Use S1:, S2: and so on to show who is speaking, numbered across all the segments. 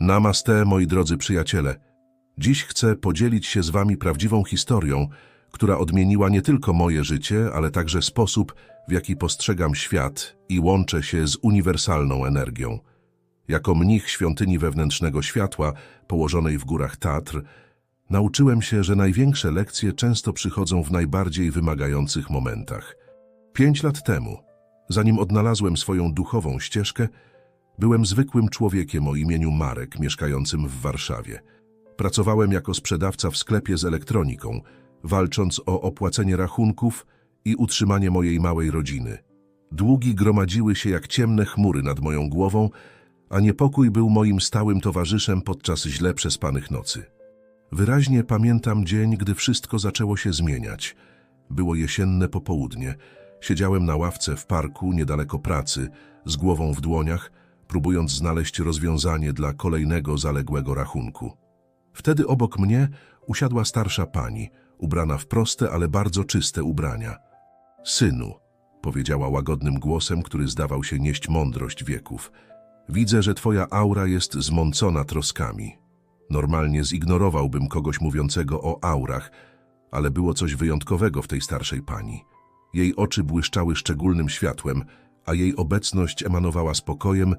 S1: Namaste, moi drodzy przyjaciele. Dziś chcę podzielić się z wami prawdziwą historią, która odmieniła nie tylko moje życie, ale także sposób, w jaki postrzegam świat i łączę się z uniwersalną energią. Jako mnich świątyni wewnętrznego światła, położonej w górach Tatr, nauczyłem się, że największe lekcje często przychodzą w najbardziej wymagających momentach. Pięć lat temu, zanim odnalazłem swoją duchową ścieżkę, byłem zwykłym człowiekiem o imieniu Marek, mieszkającym w Warszawie. Pracowałem jako sprzedawca w sklepie z elektroniką, walcząc o opłacenie rachunków i utrzymanie mojej małej rodziny. Długi gromadziły się jak ciemne chmury nad moją głową, a niepokój był moim stałym towarzyszem podczas źle przespanych nocy. Wyraźnie pamiętam dzień, gdy wszystko zaczęło się zmieniać. Było jesienne popołudnie. Siedziałem na ławce w parku niedaleko pracy, z głową w dłoniach, próbując znaleźć rozwiązanie dla kolejnego zaległego rachunku. Wtedy obok mnie usiadła starsza pani, ubrana w proste, ale bardzo czyste ubrania. Synu, powiedziała łagodnym głosem, który zdawał się nieść mądrość wieków. Widzę, że twoja aura jest zmącona troskami. Normalnie zignorowałbym kogoś mówiącego o aurach, ale było coś wyjątkowego w tej starszej pani. Jej oczy błyszczały szczególnym światłem, a jej obecność emanowała spokojem,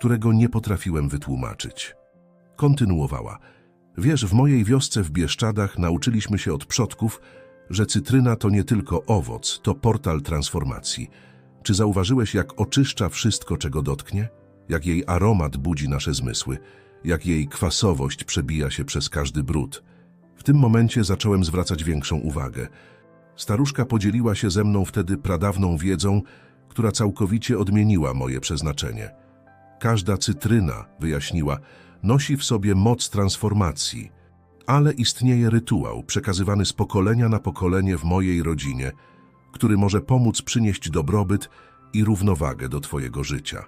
S1: którego nie potrafiłem wytłumaczyć. Kontynuowała. Wiesz, w mojej wiosce w Bieszczadach nauczyliśmy się od przodków, że cytryna to nie tylko owoc, to portal transformacji. Czy zauważyłeś, jak oczyszcza wszystko, czego dotknie? Jak jej aromat budzi nasze zmysły? Jak jej kwasowość przebija się przez każdy brud? W tym momencie zacząłem zwracać większą uwagę. Staruszka podzieliła się ze mną wtedy pradawną wiedzą, która całkowicie odmieniła moje przeznaczenie. Każda cytryna, wyjaśniła, nosi w sobie moc transformacji, ale istnieje rytuał przekazywany z pokolenia na pokolenie w mojej rodzinie, który może pomóc przynieść dobrobyt i równowagę do Twojego życia.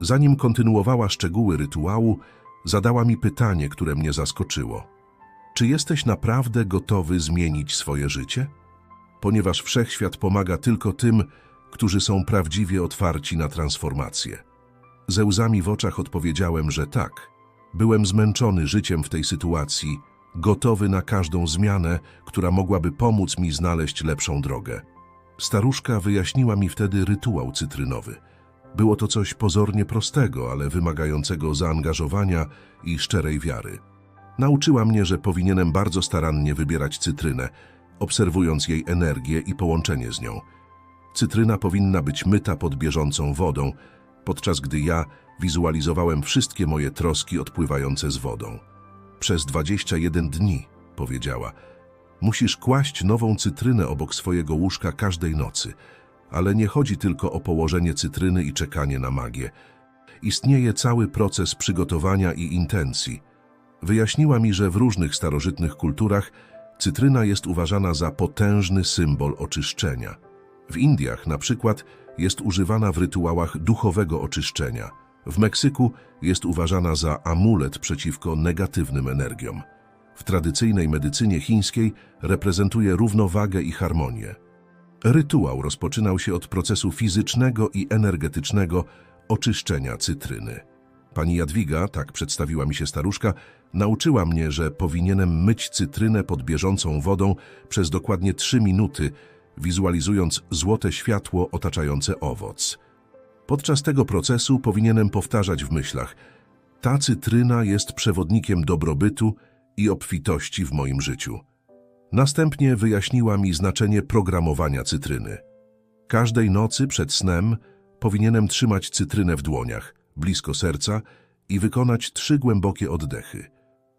S1: Zanim kontynuowała szczegóły rytuału, zadała mi pytanie, które mnie zaskoczyło. Czy jesteś naprawdę gotowy zmienić swoje życie? Ponieważ wszechświat pomaga tylko tym, którzy są prawdziwie otwarci na transformację. Ze łzami w oczach odpowiedziałem, że tak. Byłem zmęczony życiem w tej sytuacji, gotowy na każdą zmianę, która mogłaby pomóc mi znaleźć lepszą drogę. Staruszka wyjaśniła mi wtedy rytuał cytrynowy. Było to coś pozornie prostego, ale wymagającego zaangażowania i szczerej wiary. Nauczyła mnie, że powinienem bardzo starannie wybierać cytrynę, obserwując jej energię i połączenie z nią. Cytryna powinna być myta pod bieżącą wodą, podczas gdy ja wizualizowałem wszystkie moje troski odpływające z wodą. Przez 21 dni, powiedziała, musisz kłaść nową cytrynę obok swojego łóżka każdej nocy, ale nie chodzi tylko o położenie cytryny i czekanie na magię. Istnieje cały proces przygotowania i intencji. Wyjaśniła mi, że w różnych starożytnych kulturach cytryna jest uważana za potężny symbol oczyszczenia. W Indiach na przykład jest używana w rytuałach duchowego oczyszczenia. W Meksyku jest uważana za amulet przeciwko negatywnym energiom. W tradycyjnej medycynie chińskiej reprezentuje równowagę i harmonię. Rytuał rozpoczynał się od procesu fizycznego i energetycznego oczyszczenia cytryny. Pani Jadwiga, tak przedstawiła mi się staruszka, nauczyła mnie, że powinienem myć cytrynę pod bieżącą wodą przez dokładnie trzy minuty, wizualizując złote światło otaczające owoc. Podczas tego procesu powinienem powtarzać w myślach ta cytryna jest przewodnikiem dobrobytu i obfitości w moim życiu. Następnie wyjaśniła mi znaczenie programowania cytryny. Każdej nocy przed snem powinienem trzymać cytrynę w dłoniach, blisko serca i wykonać trzy głębokie oddechy.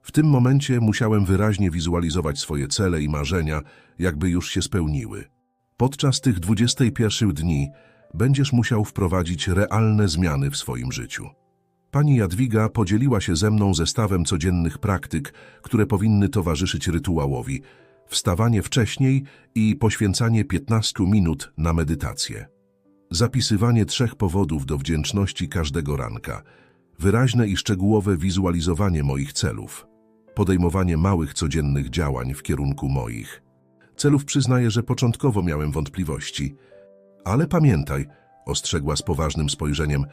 S1: W tym momencie musiałem wyraźnie wizualizować swoje cele i marzenia, jakby już się spełniły. Podczas tych 21 dni będziesz musiał wprowadzić realne zmiany w swoim życiu. Pani Jadwiga podzieliła się ze mną zestawem codziennych praktyk, które powinny towarzyszyć rytuałowi, wstawanie wcześniej i poświęcanie 15 minut na medytację. Zapisywanie trzech powodów do wdzięczności każdego ranka, wyraźne i szczegółowe wizualizowanie moich celów, podejmowanie małych codziennych działań w kierunku moich. Celów przyznaję, że początkowo miałem wątpliwości. Ale pamiętaj, ostrzegła z poważnym spojrzeniem,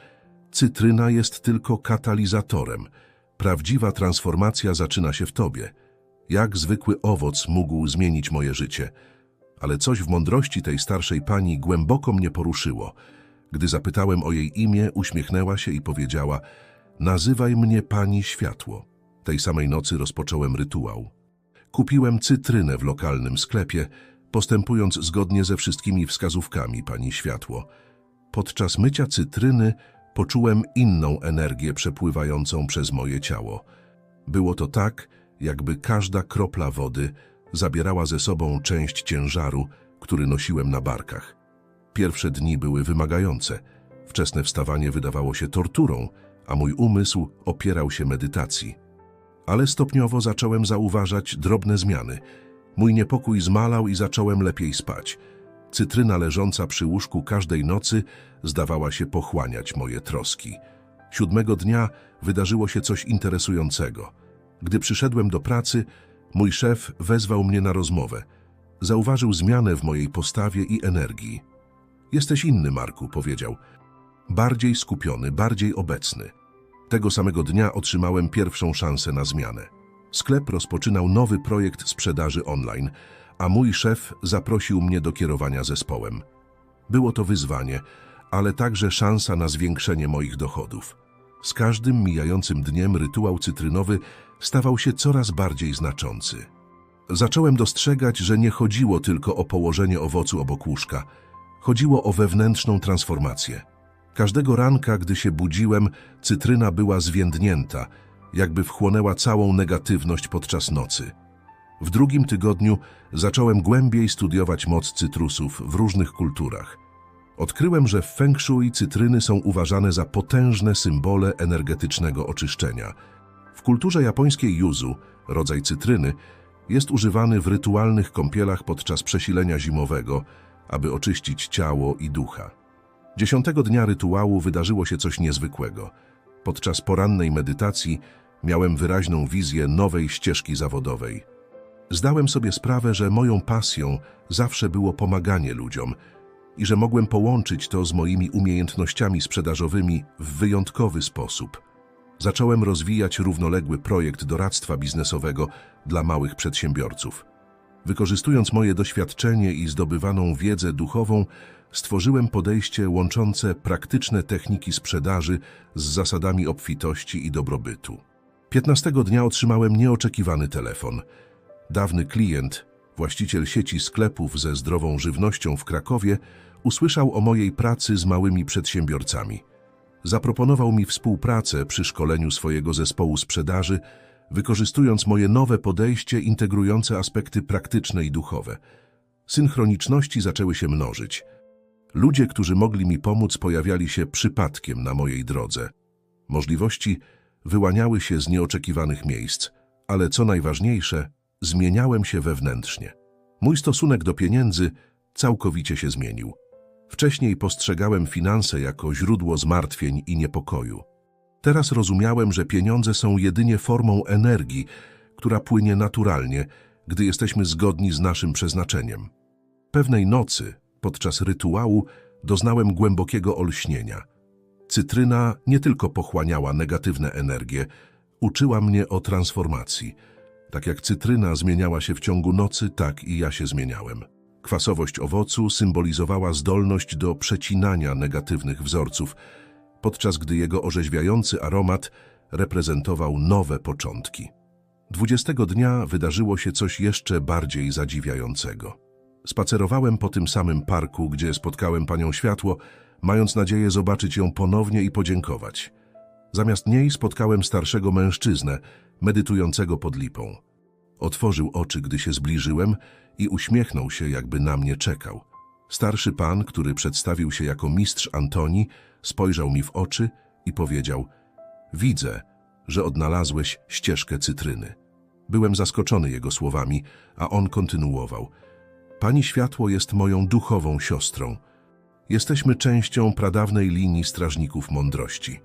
S1: cytryna jest tylko katalizatorem. Prawdziwa transformacja zaczyna się w tobie. Jak zwykły owoc mógł zmienić moje życie? Ale coś w mądrości tej starszej pani głęboko mnie poruszyło. Gdy zapytałem o jej imię, uśmiechnęła się i powiedziała: Nazywaj mnie pani światło. Tej samej nocy rozpocząłem rytuał. Kupiłem cytrynę w lokalnym sklepie, postępując zgodnie ze wszystkimi wskazówkami pani światło. Podczas mycia cytryny poczułem inną energię przepływającą przez moje ciało. Było to tak, jakby każda kropla wody zabierała ze sobą część ciężaru, który nosiłem na barkach. Pierwsze dni były wymagające. Wczesne wstawanie wydawało się torturą, a mój umysł opierał się medytacji. Ale stopniowo zacząłem zauważać drobne zmiany. Mój niepokój zmalał i zacząłem lepiej spać. Cytryna leżąca przy łóżku każdej nocy zdawała się pochłaniać moje troski. Siódmego dnia wydarzyło się coś interesującego. Gdy przyszedłem do pracy, mój szef wezwał mnie na rozmowę. Zauważył zmianę w mojej postawie i energii. Jesteś inny, Marku, powiedział. Bardziej skupiony, bardziej obecny. Tego samego dnia otrzymałem pierwszą szansę na zmianę. Sklep rozpoczynał nowy projekt sprzedaży online, a mój szef zaprosił mnie do kierowania zespołem. Było to wyzwanie, ale także szansa na zwiększenie moich dochodów. Z każdym mijającym dniem rytuał cytrynowy stawał się coraz bardziej znaczący. Zacząłem dostrzegać, że nie chodziło tylko o położenie owocu obok łóżka. Chodziło o wewnętrzną transformację. Każdego ranka, gdy się budziłem, cytryna była zwiędnięta, jakby wchłonęła całą negatywność podczas nocy. W drugim tygodniu zacząłem głębiej studiować moc cytrusów w różnych kulturach. Odkryłem, że w feng shui cytryny są uważane za potężne symbole energetycznego oczyszczenia. W kulturze japońskiej yuzu, rodzaj cytryny, jest używany w rytualnych kąpielach podczas przesilenia zimowego, aby oczyścić ciało i ducha. Dziesiątego dnia rytuału wydarzyło się coś niezwykłego. Podczas porannej medytacji miałem wyraźną wizję nowej ścieżki zawodowej. Zdałem sobie sprawę, że moją pasją zawsze było pomaganie ludziom i że mogłem połączyć to z moimi umiejętnościami sprzedażowymi w wyjątkowy sposób. Zacząłem rozwijać równoległy projekt doradztwa biznesowego dla małych przedsiębiorców. Wykorzystując moje doświadczenie i zdobywaną wiedzę duchową, stworzyłem podejście łączące praktyczne techniki sprzedaży z zasadami obfitości i dobrobytu. Piętnastego dnia otrzymałem nieoczekiwany telefon. Dawny klient, właściciel sieci sklepów ze zdrową żywnością w Krakowie, usłyszał o mojej pracy z małymi przedsiębiorcami. Zaproponował mi współpracę przy szkoleniu swojego zespołu sprzedaży, wykorzystując moje nowe podejście integrujące aspekty praktyczne i duchowe. Synchroniczności zaczęły się mnożyć. Ludzie, którzy mogli mi pomóc, pojawiali się przypadkiem na mojej drodze. Możliwości wyłaniały się z nieoczekiwanych miejsc, ale co najważniejsze, zmieniałem się wewnętrznie. Mój stosunek do pieniędzy całkowicie się zmienił. Wcześniej postrzegałem finanse jako źródło zmartwień i niepokoju. Teraz rozumiałem, że pieniądze są jedynie formą energii, która płynie naturalnie, gdy jesteśmy zgodni z naszym przeznaczeniem. Pewnej nocy, podczas rytuału, doznałem głębokiego olśnienia. Cytryna nie tylko pochłaniała negatywne energie, uczyła mnie o transformacji. Tak jak cytryna zmieniała się w ciągu nocy, tak i ja się zmieniałem. Kwasowość owocu symbolizowała zdolność do przecinania negatywnych wzorców, podczas gdy jego orzeźwiający aromat reprezentował nowe początki. Dwudziestego dnia wydarzyło się coś jeszcze bardziej zadziwiającego. Spacerowałem po tym samym parku, gdzie spotkałem panią Światło, mając nadzieję zobaczyć ją ponownie i podziękować. Zamiast niej spotkałem starszego mężczyznę, medytującego pod lipą. Otworzył oczy, gdy się zbliżyłem i uśmiechnął się, jakby na mnie czekał. Starszy pan, który przedstawił się jako mistrz Antoni, spojrzał mi w oczy i powiedział Widzę, że odnalazłeś ścieżkę cytryny. Byłem zaskoczony jego słowami, a on kontynuował. Pani Światło jest moją duchową siostrą. Jesteśmy częścią pradawnej linii strażników mądrości.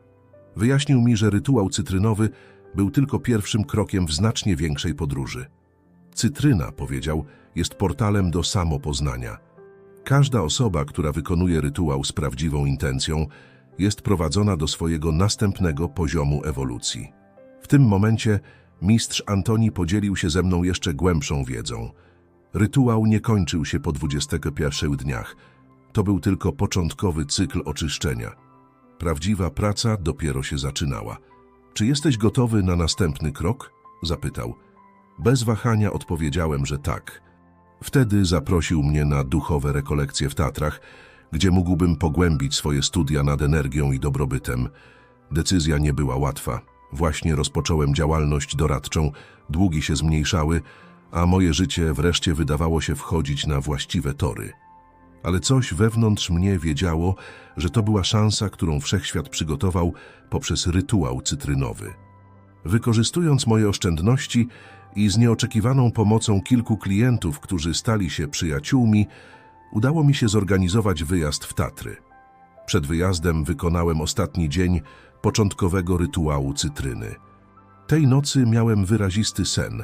S1: Wyjaśnił mi, że rytuał cytrynowy był tylko pierwszym krokiem w znacznie większej podróży. Cytryna, powiedział, jest portalem do samopoznania. Każda osoba, która wykonuje rytuał z prawdziwą intencją, jest prowadzona do swojego następnego poziomu ewolucji. W tym momencie mistrz Antoni podzielił się ze mną jeszcze głębszą wiedzą. Rytuał nie kończył się po 21 dniach. To był tylko początkowy cykl oczyszczenia. Prawdziwa praca dopiero się zaczynała. Czy jesteś gotowy na następny krok? Zapytał. Bez wahania odpowiedziałem, że tak. Wtedy zaprosił mnie na duchowe rekolekcje w Tatrach, gdzie mógłbym pogłębić swoje studia nad energią i dobrobytem. Decyzja nie była łatwa. Właśnie rozpocząłem działalność doradczą, długi się zmniejszały, a moje życie wreszcie wydawało się wchodzić na właściwe tory. Ale coś wewnątrz mnie wiedziało, że to była szansa, którą wszechświat przygotował poprzez rytuał cytrynowy. Wykorzystując moje oszczędności i z nieoczekiwaną pomocą kilku klientów, którzy stali się przyjaciółmi, udało mi się zorganizować wyjazd w Tatry. Przed wyjazdem wykonałem ostatni dzień początkowego rytuału cytryny. Tej nocy miałem wyrazisty sen,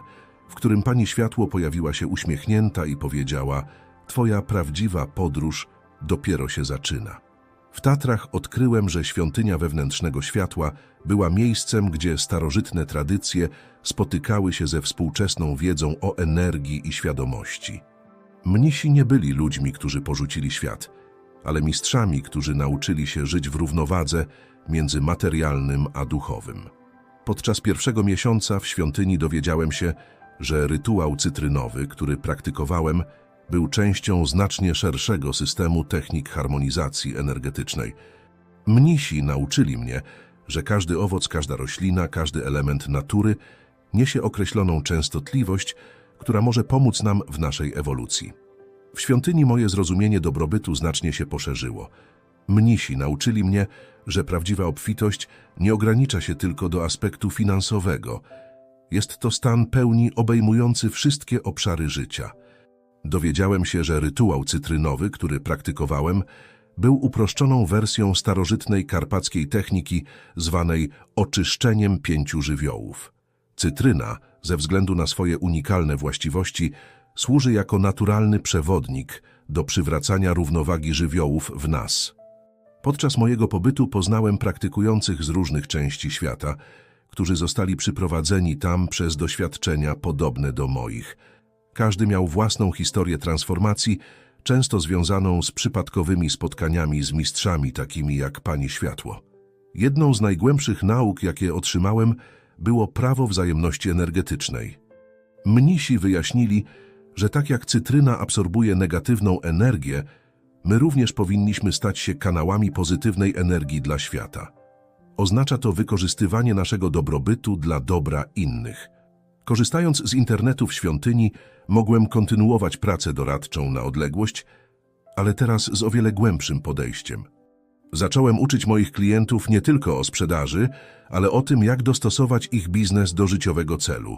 S1: w którym pani światło pojawiła się uśmiechnięta i powiedziała: Twoja prawdziwa podróż dopiero się zaczyna. W Tatrach odkryłem, że świątynia wewnętrznego światła była miejscem, gdzie starożytne tradycje spotykały się ze współczesną wiedzą o energii i świadomości. Mnisi nie byli ludźmi, którzy porzucili świat, ale mistrzami, którzy nauczyli się żyć w równowadze między materialnym a duchowym. Podczas pierwszego miesiąca w świątyni dowiedziałem się, że rytuał cytrynowy, który praktykowałem, był częścią znacznie szerszego systemu technik harmonizacji energetycznej. Mnisi nauczyli mnie, że każdy owoc, każda roślina, każdy element natury niesie określoną częstotliwość, która może pomóc nam w naszej ewolucji. W świątyni moje zrozumienie dobrobytu znacznie się poszerzyło. Mnisi nauczyli mnie, że prawdziwa obfitość nie ogranicza się tylko do aspektu finansowego. Jest to stan pełni obejmujący wszystkie obszary życia. Dowiedziałem się, że rytuał cytrynowy, który praktykowałem, był uproszczoną wersją starożytnej karpackiej techniki zwanej oczyszczeniem pięciu żywiołów. Cytryna, ze względu na swoje unikalne właściwości, służy jako naturalny przewodnik do przywracania równowagi żywiołów w nas. Podczas mojego pobytu poznałem praktykujących z różnych części świata, którzy zostali przyprowadzeni tam przez doświadczenia podobne do moich. Każdy miał własną historię transformacji, często związaną z przypadkowymi spotkaniami z mistrzami takimi jak Pani Światło. Jedną z najgłębszych nauk, jakie otrzymałem, było prawo wzajemności energetycznej. Mnisi wyjaśnili, że tak jak cytryna absorbuje negatywną energię, my również powinniśmy stać się kanałami pozytywnej energii dla świata. Oznacza to wykorzystywanie naszego dobrobytu dla dobra innych. Korzystając z internetu w świątyni, mogłem kontynuować pracę doradczą na odległość, ale teraz z o wiele głębszym podejściem. Zacząłem uczyć moich klientów nie tylko o sprzedaży, ale o tym, jak dostosować ich biznes do życiowego celu.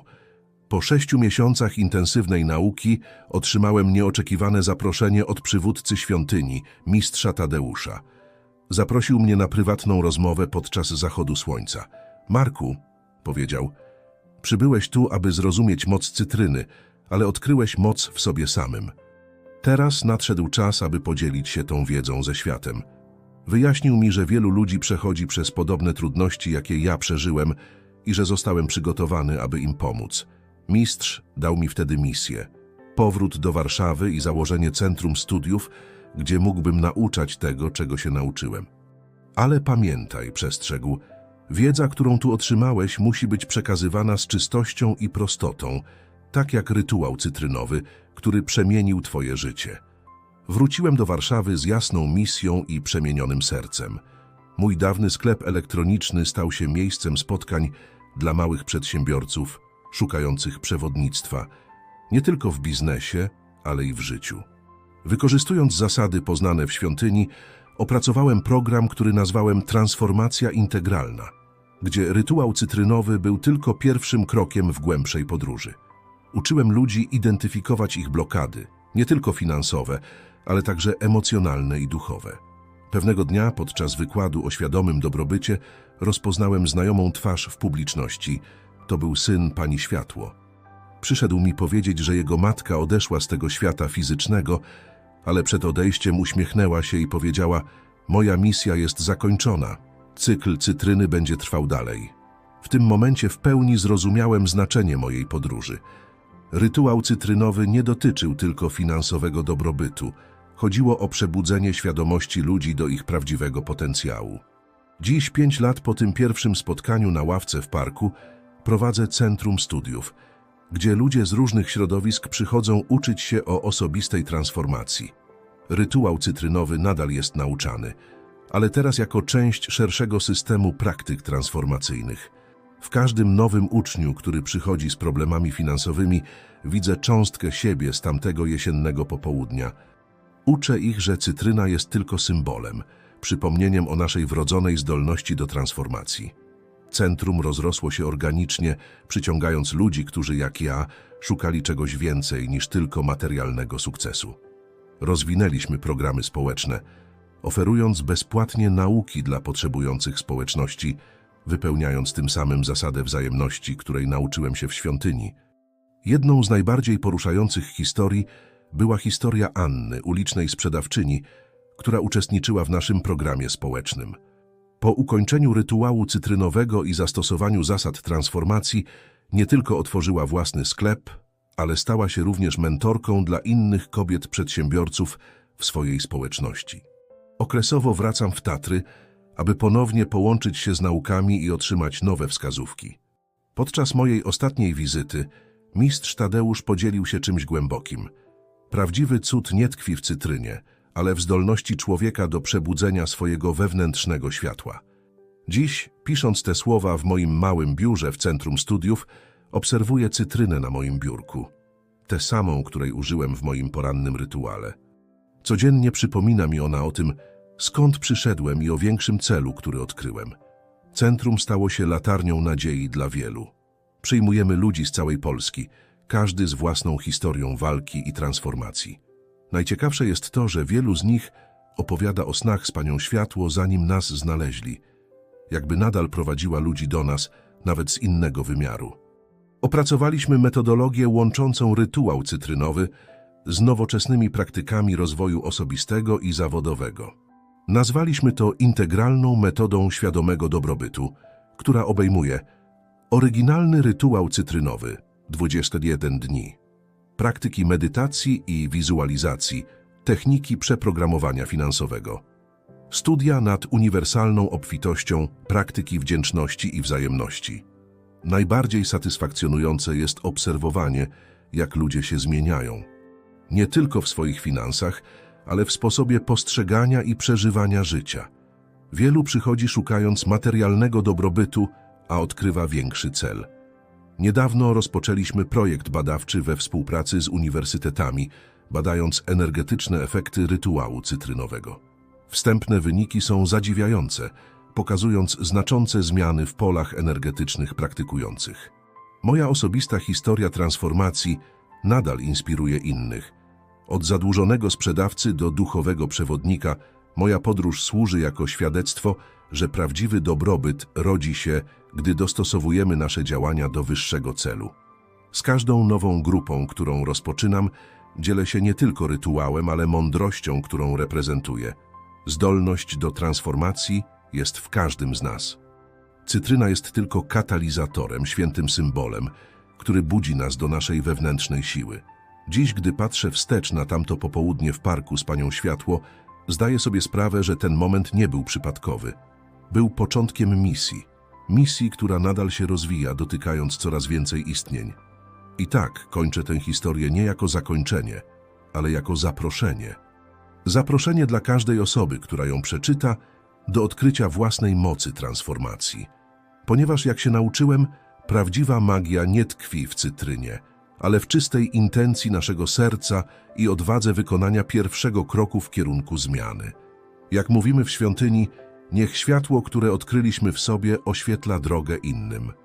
S1: Po sześciu miesiącach intensywnej nauki otrzymałem nieoczekiwane zaproszenie od przywódcy świątyni, mistrza Tadeusza. Zaprosił mnie na prywatną rozmowę podczas zachodu słońca. Marku, powiedział, przybyłeś tu, aby zrozumieć moc cytryny, ale odkryłeś moc w sobie samym. Teraz nadszedł czas, aby podzielić się tą wiedzą ze światem. Wyjaśnił mi, że wielu ludzi przechodzi przez podobne trudności, jakie ja przeżyłem i że zostałem przygotowany, aby im pomóc. Mistrz dał mi wtedy misję. Powrót do Warszawy i założenie centrum studiów, gdzie mógłbym nauczać tego, czego się nauczyłem. Ale pamiętaj, przestrzegł, wiedza, którą tu otrzymałeś, musi być przekazywana z czystością i prostotą, tak jak rytuał cytrynowy, który przemienił twoje życie. Wróciłem do Warszawy z jasną misją i przemienionym sercem. Mój dawny sklep elektroniczny stał się miejscem spotkań dla małych przedsiębiorców szukających przewodnictwa, nie tylko w biznesie, ale i w życiu. Wykorzystując zasady poznane w świątyni, opracowałem program, który nazwałem Transformacja Integralna, gdzie rytuał cytrynowy był tylko pierwszym krokiem w głębszej podróży. Uczyłem ludzi identyfikować ich blokady, nie tylko finansowe, ale także emocjonalne i duchowe. Pewnego dnia podczas wykładu o świadomym dobrobycie rozpoznałem znajomą twarz w publiczności. To był syn pani Światło. Przyszedł mi powiedzieć, że jego matka odeszła z tego świata fizycznego, ale przed odejściem uśmiechnęła się i powiedziała: Moja misja jest zakończona. Cykl cytryny będzie trwał dalej. W tym momencie w pełni zrozumiałem znaczenie mojej podróży. Rytuał cytrynowy nie dotyczył tylko finansowego dobrobytu. Chodziło o przebudzenie świadomości ludzi do ich prawdziwego potencjału. Dziś, pięć lat po tym pierwszym spotkaniu na ławce w parku, prowadzę Centrum Studiów, gdzie ludzie z różnych środowisk przychodzą uczyć się o osobistej transformacji. Rytuał cytrynowy nadal jest nauczany, ale teraz jako część szerszego systemu praktyk transformacyjnych. W każdym nowym uczniu, który przychodzi z problemami finansowymi, widzę cząstkę siebie z tamtego jesiennego popołudnia. Uczę ich, że cytryna jest tylko symbolem, przypomnieniem o naszej wrodzonej zdolności do transformacji. Centrum rozrosło się organicznie, przyciągając ludzi, którzy jak ja szukali czegoś więcej niż tylko materialnego sukcesu. Rozwinęliśmy programy społeczne, oferując bezpłatnie nauki dla potrzebujących społeczności, wypełniając tym samym zasadę wzajemności, której nauczyłem się w świątyni. Jedną z najbardziej poruszających historii była historia Anny, ulicznej sprzedawczyni, która uczestniczyła w naszym programie społecznym. Po ukończeniu rytuału cytrynowego i zastosowaniu zasad transformacji nie tylko otworzyła własny sklep, ale stała się również mentorką dla innych kobiet przedsiębiorców w swojej społeczności. Okresowo wracam w Tatry, aby ponownie połączyć się z naukami i otrzymać nowe wskazówki. Podczas mojej ostatniej wizyty mistrz Tadeusz podzielił się czymś głębokim. Prawdziwy cud nie tkwi w cytrynie, ale w zdolności człowieka do przebudzenia swojego wewnętrznego światła. Dziś, pisząc te słowa w moim małym biurze w centrum studiów, obserwuję cytrynę na moim biurku. Tę samą, której użyłem w moim porannym rytuale. Codziennie przypomina mi ona o tym, skąd przyszedłem i o większym celu, który odkryłem. Centrum stało się latarnią nadziei dla wielu. Przyjmujemy ludzi z całej Polski, każdy z własną historią walki i transformacji. Najciekawsze jest to, że wielu z nich opowiada o snach z Panią Światło, zanim nas znaleźli. Jakby nadal prowadziła ludzi do nas, nawet z innego wymiaru. Opracowaliśmy metodologię łączącą rytuał cytrynowy z nowoczesnymi praktykami rozwoju osobistego i zawodowego. Nazwaliśmy to integralną metodą świadomego dobrobytu, która obejmuje oryginalny rytuał cytrynowy 21 dni, praktyki medytacji i wizualizacji, techniki przeprogramowania finansowego, studia nad uniwersalną obfitością, praktyki wdzięczności i wzajemności. Najbardziej satysfakcjonujące jest obserwowanie, jak ludzie się zmieniają. Nie tylko w swoich finansach, ale w sposobie postrzegania i przeżywania życia. Wielu przychodzi szukając materialnego dobrobytu, a odkrywa większy cel. Niedawno rozpoczęliśmy projekt badawczy we współpracy z uniwersytetami, badając energetyczne efekty rytuału cytrynowego. Wstępne wyniki są zadziwiające, pokazując znaczące zmiany w polach energetycznych praktykujących. Moja osobista historia transformacji nadal inspiruje innych. Od zadłużonego sprzedawcy do duchowego przewodnika moja podróż służy jako świadectwo, że prawdziwy dobrobyt rodzi się, gdy dostosowujemy nasze działania do wyższego celu. Z każdą nową grupą, którą rozpoczynam, dzielę się nie tylko rytuałem, ale mądrością, którą reprezentuję. Zdolność do transformacji jest w każdym z nas. Cytryna jest tylko katalizatorem, świętym symbolem, który budzi nas do naszej wewnętrznej siły. Dziś, gdy patrzę wstecz na tamto popołudnie w parku z Panią Światło, zdaję sobie sprawę, że ten moment nie był przypadkowy. Był początkiem misji. Misji, która nadal się rozwija, dotykając coraz więcej istnień. I tak kończę tę historię nie jako zakończenie, ale jako zaproszenie. Zaproszenie dla każdej osoby, która ją przeczyta, do odkrycia własnej mocy transformacji. Ponieważ, jak się nauczyłem, prawdziwa magia nie tkwi w cytrynie, ale w czystej intencji naszego serca i odwadze wykonania pierwszego kroku w kierunku zmiany. Jak mówimy w świątyni, niech światło, które odkryliśmy w sobie, oświetla drogę innym.